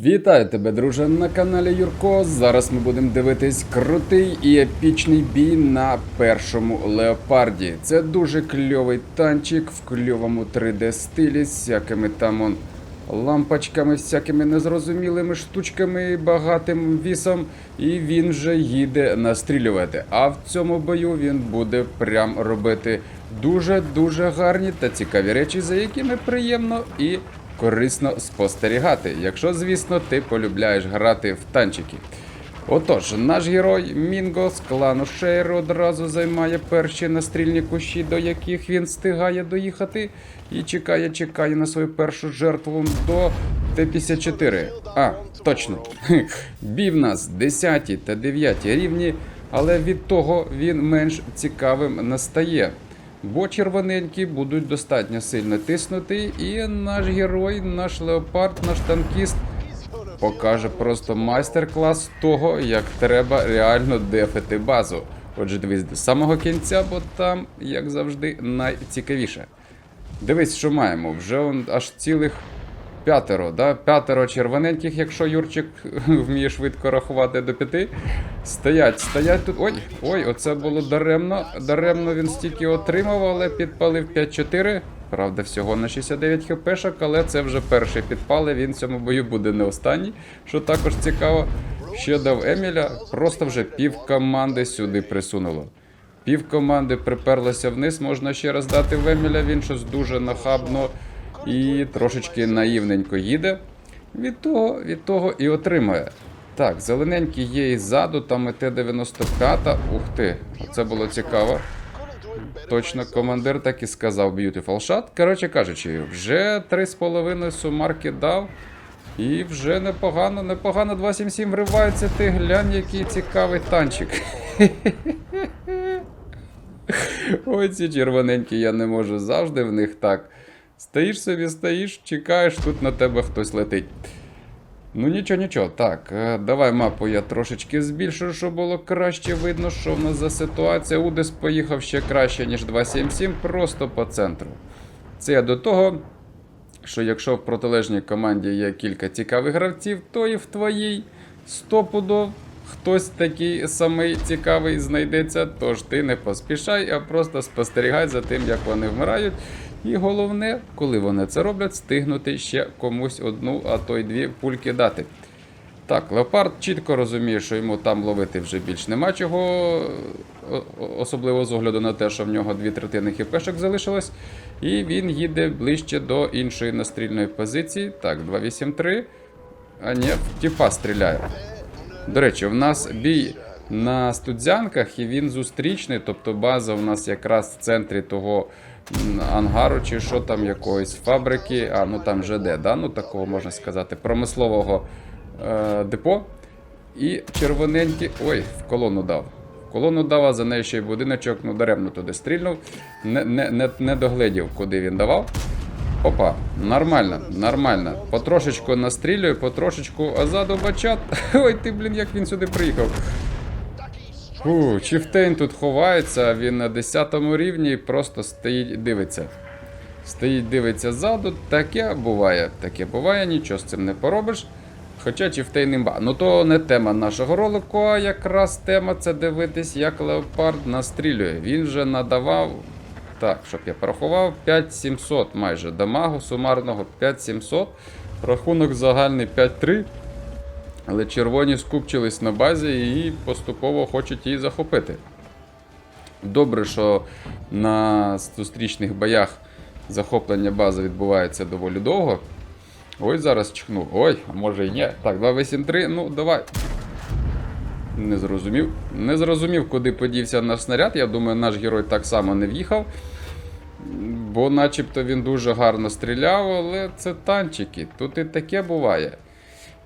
Вітаю тебе, друже, на каналі Юрко. Зараз ми будемо дивитись крутий і епічний бій на першому леопарді. Це дуже кльовий танчик в кльовому 3D стилі з всякими там он лампочками, всякими незрозумілими штучками, і багатим вісом. І він вже їде настрілювати. А в цьому бою він буде прям робити дуже-дуже гарні та цікаві речі, за якими приємно і корисно спостерігати, якщо, звісно, ти полюбляєш грати в танчики. Отож, наш герой Мінго з клану Шейр одразу займає перші настрільні кущі, до яких він встигає доїхати, і чекає, чекає на свою першу жертву до Т-54. А, точно. Бій в нас 10 та 9 рівні, але від того він менш цікавим не стає. Бо червоненькі будуть достатньо сильно тиснути, і наш герой, наш леопард, наш танкіст покаже просто майстер-клас того, як треба реально дефити базу. Отже, дивись до самого кінця, бо там, як завжди, найцікавіше. Дивись, що маємо. Вже он аж цілих п'ятеро, да? п'ятеро червоненьких, якщо Юрчик вміє швидко рахувати до п'яти. Стоять, стоять тут. Ой, ой, оце було даремно. Даремно він стільки отримав, але підпалив 5-4. Правда, всього на 69 хпшок, але це вже перший підпал, і він в цьому бою буде не останній, що також цікаво. Ще дав Еміля, просто вже пів команди сюди присунуло. Пів команди приперлося вниз, можна ще раз дати в Еміля, він щось дуже нахабно і трошечки наївненько їде. Від того, від того і отримає. Так, зелененький є і ззаду, там і Т-95. Ух ти, це було цікаво. Точно, командир так і сказав Beautiful Shot. Коротше кажучи, вже 3,5 сумарки дав. І вже непогано, непогано 277 вривається. Ти глянь, який цікавий танчик. Ой, ці червоненькі, я не можу завжди в них так. Стоїш собі, стоїш, чекаєш, тут на тебе хтось летить. Ну нічого, нічого. Так, е, давай мапу я трошечки збільшу, щоб було краще видно, що в нас за ситуація. Удес поїхав ще краще, ніж 277, просто по центру. Це я до того, що якщо в протилежній команді є кілька цікавих гравців, то і в твоїй стопудов хтось такий самий цікавий знайдеться, тож ти не поспішай, а просто спостерігай за тим, як вони вмирають. І головне, коли вони це роблять, стигнути ще комусь одну, а то й дві пульки дати. Так, леопард чітко розуміє, що йому там ловити вже більш нема чого, особливо з огляду на те, що в нього дві третини хіпешок залишилось. І він їде ближче до іншої настрільної позиції. Так, 283. А ні, тіпа стріляє. До речі, в нас бій на студзянках, і він зустрічний, тобто база в нас якраз в центрі того ангару, чи що там, якоїсь фабрики, а ну там ЖД, да? ну такого можна сказати, промислового е, депо. І червоненький. Ой, в колону дав. В колону дав, а за нею ще й будиночок, ну даремно туди стрільнув. Не, не, не, не догледів, куди він давав. Опа, нормально, нормально. Потрошечку настрілюю, потрошечку, а ззаду бачат. Ой, ти, блін, як він сюди приїхав. Фу, Чіфтейн тут ховається, він на 10 рівні і просто стоїть дивиться. Стоїть, дивиться ззаду, таке буває, таке буває, нічого з цим не поробиш. Хоча Чіфтейн імба. Ну то не тема нашого ролику, а якраз тема це дивитись, як леопард настрілює. Він вже надавав так, щоб я порахував, 5700 майже дамагу сумарного 5700. Рахунок загальний 5-3. Але червоні скупчились на базі і поступово хочуть її захопити. Добре, що на зустрічних боях захоплення бази відбувається доволі довго. Ой, зараз чхну. Ой, а може і ні. Так, 283, ну давай. Не зрозумів. Не зрозумів, куди подівся наш снаряд. Я думаю, наш герой так само не в'їхав. Бо начебто він дуже гарно стріляв, але це танчики. Тут і таке буває.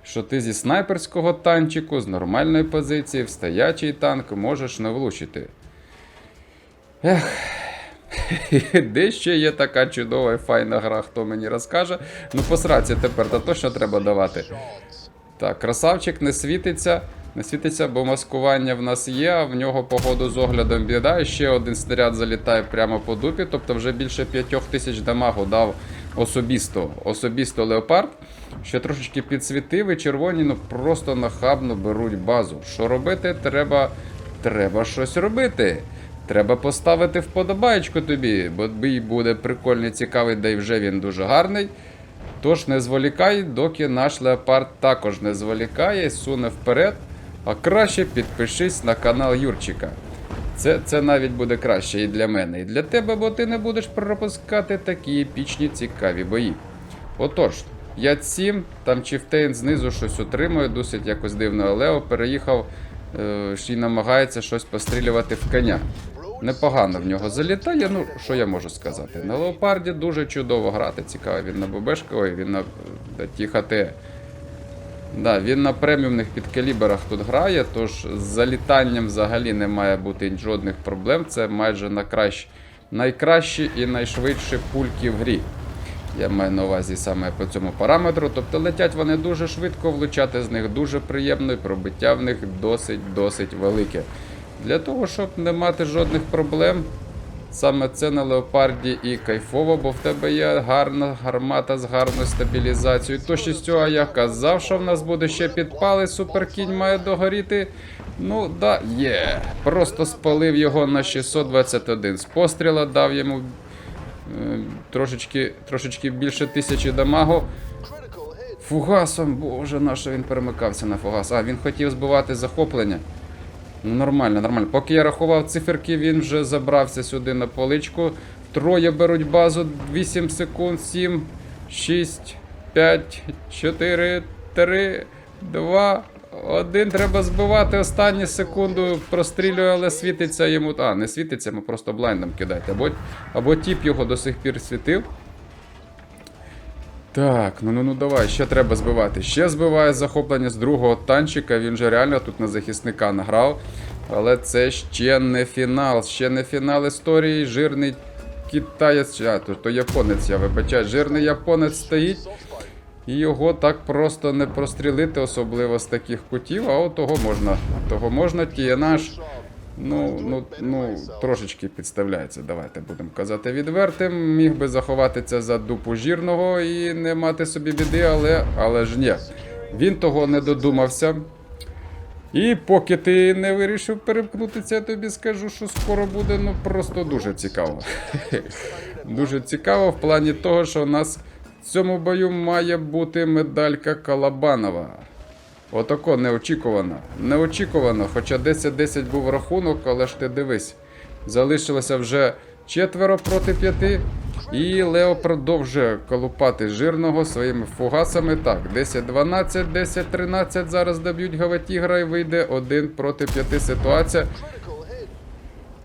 Що ти зі снайперського танчику, з нормальної позиції, в стоячий танк можеш не влучити. Ех. Де ще є така чудова і файна гра, хто мені розкаже. Ну, посраці тепер, та точно треба давати. Так, красавчик не світиться. Не світиться, бо маскування в нас є, а в нього погоду з оглядом біда. І ще один снаряд залітає прямо по дупі, тобто вже більше 5000 дамагу дав особисто, особисто леопард, ще трошечки підсвітив і червоні ну просто нахабно беруть базу. Що робити? Треба, треба щось робити. Треба поставити вподобаєчку тобі, бо бій буде прикольний, цікавий, да й вже він дуже гарний. Тож не зволікай, доки наш леопард також не зволікає, суне вперед. А краще підпишись на канал Юрчика. Це, це навіть буде краще і для мене, і для тебе, бо ти не будеш пропускати такі епічні цікаві бої. Отож, 5-7, там Чіфтейн знизу щось отримує, досить якось дивно, Лео переїхав е, й намагається щось пострілювати в коня. Непогано в нього залітає, ну що я можу сказати. На леопарді дуже чудово грати, цікаво, він на ББшки, ой, він на да, ті ХТ. Да, він на преміумних підкаліберах тут грає, тож з залітанням взагалі не має бути жодних проблем. Це майже на кращ... найкращі і найшвидші пульки в грі. Я маю на увазі саме по цьому параметру. Тобто летять вони дуже швидко, влучати з них дуже приємно, і пробиття в них досить-досить велике. Для того, щоб не мати жодних проблем, саме це на леопарді і кайфово, бо в тебе є гарна гармата з гарною стабілізацією. То що з цього я казав, що в нас буде ще підпали, суперкінь має догоріти. Ну, да, є. Просто спалив його на 621 з постріла, дав йому е, трошечки, трошечки більше тисячі дамагу. Фугасом, боже, на що він перемикався на фугас. А, він хотів збивати захоплення. Ну, нормально, нормально. Поки я рахував циферки, він вже забрався сюди на поличку. Троє беруть базу 8 секунд, 7, 6, 5, 4, 3, 2, 1. Треба збивати останню секунду. Прострілює, але світиться йому. А, не світиться, ми просто блайндом кидайте. Або, або тіп його до сих пір світив. Так, ну ну ну давай, ще треба збивати. Ще збиває захоплення з другого танчика. Він же реально тут на захисника награв. Але це ще не фінал, ще не фінал історії. Жирний китаєць, а, то, то японець, я вибачаю, жирний японець стоїть. І його так просто не прострілити, особливо з таких кутів, а от того можна. Того можна, наш. Ну, ну, ну, трошечки підставляється, давайте будемо казати відвертим. Міг би заховатися за дупу жирного і не мати собі біди, але, але ж ні. Він того не додумався. І поки ти не вирішив перемкнутися, я тобі скажу, що скоро буде ну просто дуже цікаво. дуже цікаво в плані того, що у нас в цьому бою має бути медалька Калабанова. Отако неочікувано. Неочікувано, хоча 10-10 був рахунок, але ж ти дивись. Залишилося вже четверо проти п'яти. І Лео продовжує колупати жирного своїми фугасами. Так, 10-12, 10-13. Зараз доб'ють Гаватігра і вийде 1 проти 5 ситуація.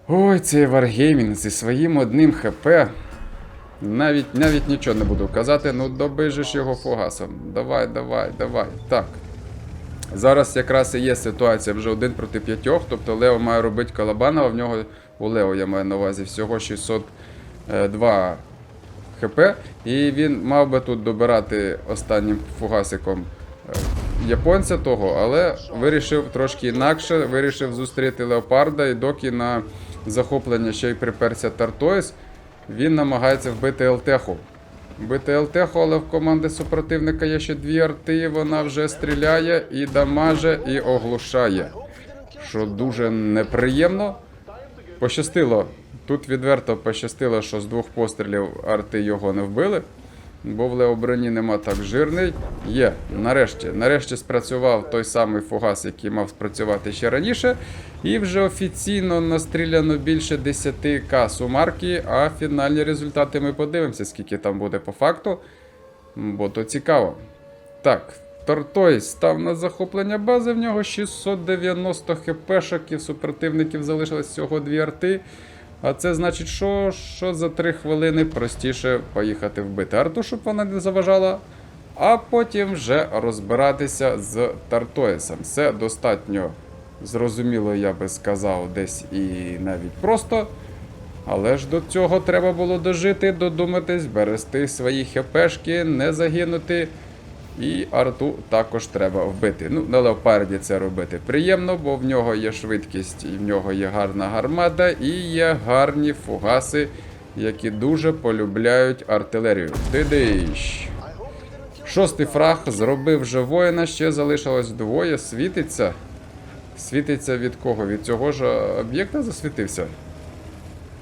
Ой, цей Wargaming зі своїм одним ХП. Навіть навіть нічого не буду казати, ну добижиш його фугасом. Давай, давай, давай. Так. Зараз якраз і є ситуація вже один проти п'ятьох, тобто Лео має робити Калабанова, в нього у Лео я маю на увазі всього 602 хп. І він мав би тут добирати останнім фугасиком е, японця того, але вирішив трошки інакше, вирішив зустріти Леопарда і доки на захоплення ще й приперся Тартоїс, він намагається вбити Елтеху. Бити ЛТХ, але в команди супротивника є ще дві арти, вона вже стріляє і дамаже, і оглушає. Що дуже неприємно. Пощастило. Тут відверто пощастило, що з двох пострілів арти його не вбили. Бо в Леоброні нема так жирний. Є, нарешті, нарешті спрацював той самий фугас, який мав спрацювати ще раніше. І вже офіційно настріляно більше 10к сумарки, а фінальні результати ми подивимося, скільки там буде по факту. Бо то цікаво. Так, Тортой став на захоплення бази, в нього 690 хпшок і супротивників залишилось всього дві арти. А це значить, що що за 3 хвилини простіше поїхати вбити арту, щоб вона не заважала. А потім вже розбиратися з Тартоєсом. Все достатньо зрозуміло, я би сказав, десь і навіть просто. Але ж до цього треба було дожити, додуматись, берегти свої хпшки, не загинути. І арту також треба вбити. Ну, на леопарді це робити приємно, бо в нього є швидкість, і в нього є гарна гармада, і є гарні фугаси, які дуже полюбляють артилерію. Дидищ. Шостий фраг зробив вже воїна, ще залишилось двоє. Світиться. Світиться від кого? Від цього ж об'єкта засвітився?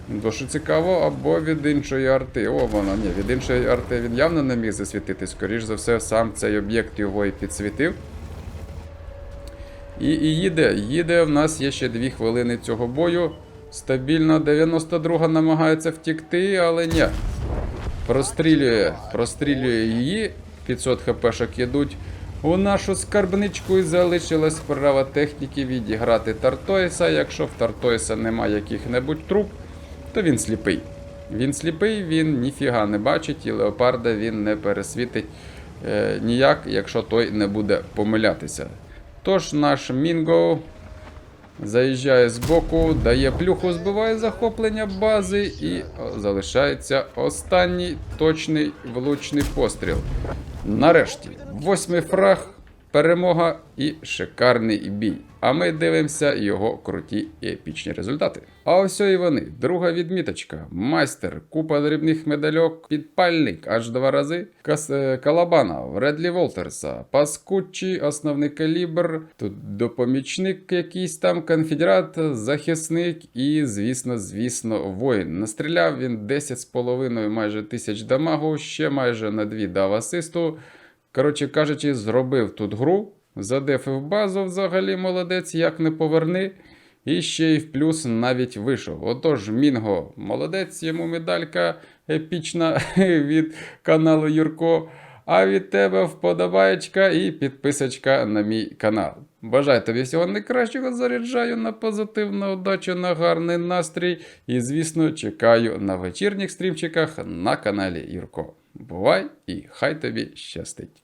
Дуже цікаво, або від іншої арти. О, вона, ні, від іншої арти він явно не міг засвітити. Скоріш за все, сам цей об'єкт його і підсвітив. І, і їде, їде. В нас є ще 2 хвилини цього бою. Стабільно 92 намагається втікти, але ні. Прострілює, прострілює її. 500 хпшок ідуть у нашу скарбничку і залишилась справа техніки відіграти Тартоїса. Якщо в Тартоїса немає яких-небудь труб, то він сліпий. Він сліпий, він ніфіга не бачить, і леопарда він не пересвітить е, ніяк, якщо той не буде помилятися. Тож наш Мінго заїжджає збоку, дає плюху, збиває захоплення бази і залишається останній точний влучний постріл. Нарешті, восьмий фраг, перемога і шикарний бій. А ми дивимося його круті і епічні результати. А ось і вони. Друга відміточка. Майстер, купа дрібних медальок, підпальник аж два рази. Кас... е, Калабана, Редлі Волтерса, Паскуччі, основний калібр. Тут допомічник якийсь там, конфедерат, захисник і, звісно, звісно, воїн. Настріляв він 10,5 майже тисяч дамагу, ще майже на 2 дав асисту. Коротше кажучи, зробив тут гру, задефив базу взагалі молодець, як не поверни. І ще й в плюс навіть вийшов. Отож, Мінго, молодець, йому медалька епічна від каналу Юрко. А від тебе вподобаєчка і підписочка на мій канал. Бажаю тобі всього найкращого, заряджаю на позитивну удачу, на гарний настрій. І, звісно, чекаю на вечірніх стрімчиках на каналі Юрко. Бувай і хай тобі щастить!